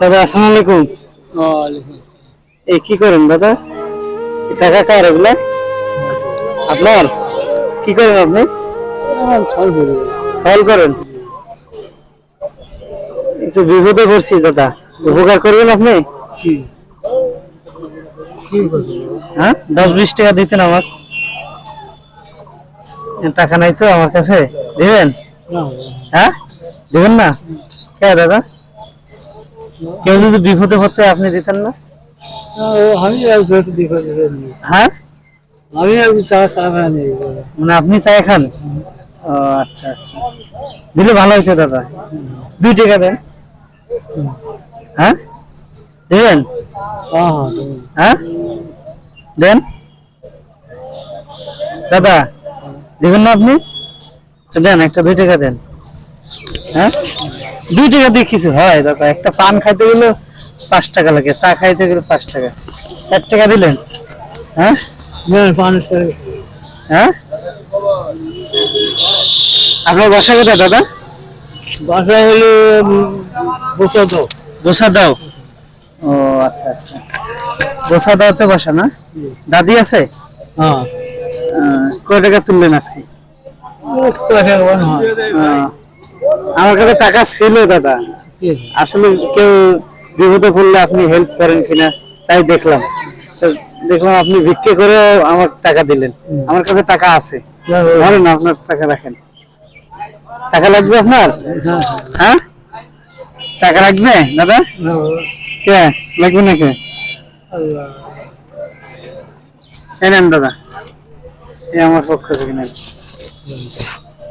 দাদা আসসালামু আলাইকুম। এই কি করেন দাদা? টাকা কার এগুলা? আপনার? কি করেন আপনি? সল করেন? একটু বিপদে পড়ছি দাদা। উপকার করবেন আপনি? হ্যাঁ? দশ বিশ টাকা দিতেন আমার টাকা নাই তো আমার কাছে। দিবেন? হ্যাঁ? দিবেন না? কে দাদা? কেউ যদি বিপদে পড়তে আপনি দিতেন না? আমি বিপদে হ্যাঁ? আমি চা চা খাই মানে আপনি চাই খান? ও আচ্ছা আচ্ছা। দিলে ভালো হইতো দাদা। দুই টাকা দেন। হ্যাঁ? দেবেন? হ্যাঁ হ্যাঁ হ্যাঁ? দেন। দাদা দেবেন না আপনি? দেন একটা দুই টাকা দেন। হ্যাঁ? দুই টাকা দিয়ে কিছু হয় দাদা। একটা পান খাইতে গেলে পাঁচ টাকা লাগে চা খাইতে গেলে পাঁচ টাকা। এক টাকা দিলেন? হ্যাঁ? হ্যাঁ? আপনার বাসা কোথায় দাদা? বাসায় হলো বসে দাও। দোসা দাও। ও আচ্ছা আচ্ছা। দোসা দাও তো বাসা না? দাদি আছে? হ্যাঁ। কয় টাকা তুললেন আজকে? কথা মনে হয়। আমার কাছে টাকা ছিল দাদা। আসলে কেউ বিপদে পড়লে আপনি হেল্প করেন কিনা তাই দেখলাম। দেখলাম আপনি ভিক্ষে করে আমার টাকা দিলেন। আমার কাছে টাকা আছে। ধরেন আপনার টাকা রাখেন। টাকা লাগবে আপনার? হ্যাঁ হ্যাঁ। টাকা লাগবে দাদা? কে লাগবে না। কে? আল্লাহ। দাদা। এই আমার পক্ষ থেকে নেন।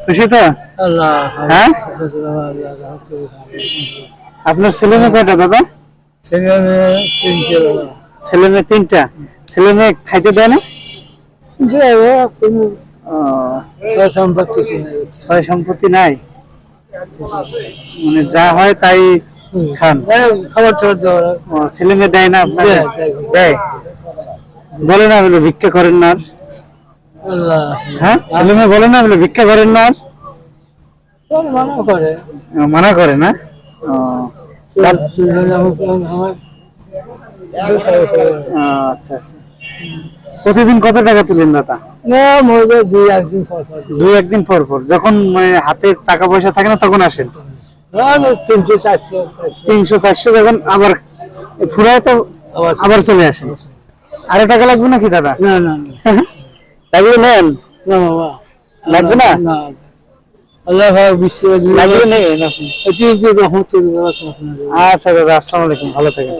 খুশি তো হ্যাঁ? আপনার ছেলে মেয়ে কয়টা দাদা? ছেলে মেয়ে তিনটা। ছেলে মেয়ে খাইতে দেয় না? ছয় সম্পত্তি নাই? মানে যা হয় তাই খান? খাবার টাবার দেওয়া ছেলে মেয়ে দেয় না দেয়, দেয়। দেয়? বলে না বলে ভিক্ষা করেন না হ্যাঁ? ছেলে মেয়ে বলে না বলে ভিক্ষা করেন না মানা করে? মানা করে না? আচ্ছা আচ্ছা। প্রতিদিন কত টাকা তুলেন দাদা? না মজা দুই একদিন পর পর। দুই একদিন পর পর। যখন মানে হাতে টাকা পয়সা থাকে না তখন আসেন? তিনশো চারশো তিনশো চারশো যখন আবার ফুরায় তো আবার চলে আসেন। আরও টাকা লাগবে নাকি দাদা? না না না। লাগবে নেন? না বাবা। লাগবে না? আল্লাহ এটি রহমত আচ্ছা দাদা আসসালামু আলাইকুম ভালো থাকেন।